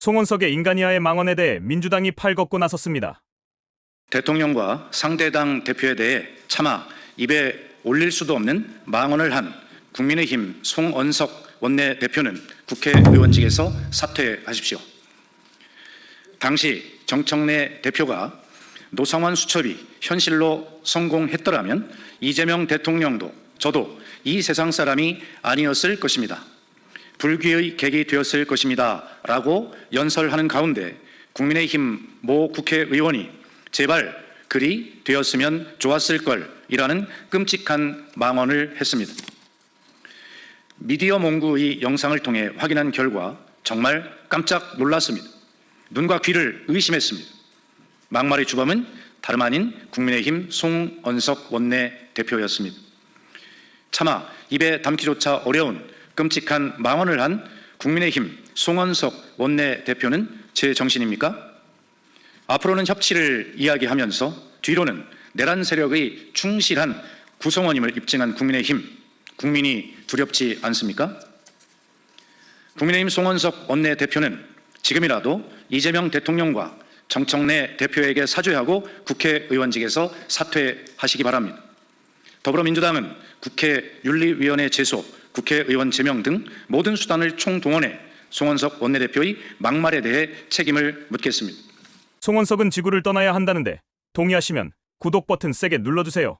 송원석의 인간이하의 망언에 대해 민주당이 팔 걷고 나섰습니다. 대통령과 상대당 대표에 대해 차마 입에 올릴 수도 없는 망언을 한 국민의힘 송언석 원내대표는 국회의원직에서 사퇴하십시오. 당시 정청래 대표가 노상환 수첩이 현실로 성공했더라면 이재명 대통령도 저도 이 세상 사람이 아니었을 것입니다. 불귀의 객이 되었을 것입니다. 라고 연설하는 가운데 국민의힘 모 국회의원이 제발 그리 되었으면 좋았을 걸 이라는 끔찍한 망언을 했습니다. 미디어 몽구의 영상을 통해 확인한 결과 정말 깜짝 놀랐습니다. 눈과 귀를 의심했습니다. 막말의 주범은 다름 아닌 국민의힘 송언석 원내 대표였습니다. 차마 입에 담기조차 어려운 끔찍한 망언을 한 국민의힘 송원석 원내대표는 제 정신입니까? 앞으로는 협치를 이야기하면서 뒤로는 내란 세력의 충실한 구성원임을 입증한 국민의힘 국민이 두렵지 않습니까? 국민의힘 송원석 원내대표는 지금이라도 이재명 대통령과 정청래 대표에게 사죄하고 국회의원직에서 사퇴하시기 바랍니다. 더불어민주당은 국회 윤리위원회 제소, 국회의원 제명 등 모든 수단을 총동원해 송원석 원내대표의 막말에 대해 책임을 묻겠습니다. 송원석은 지구를 떠나야 한다는데 동의하시면 구독 버튼 세게 눌러주세요.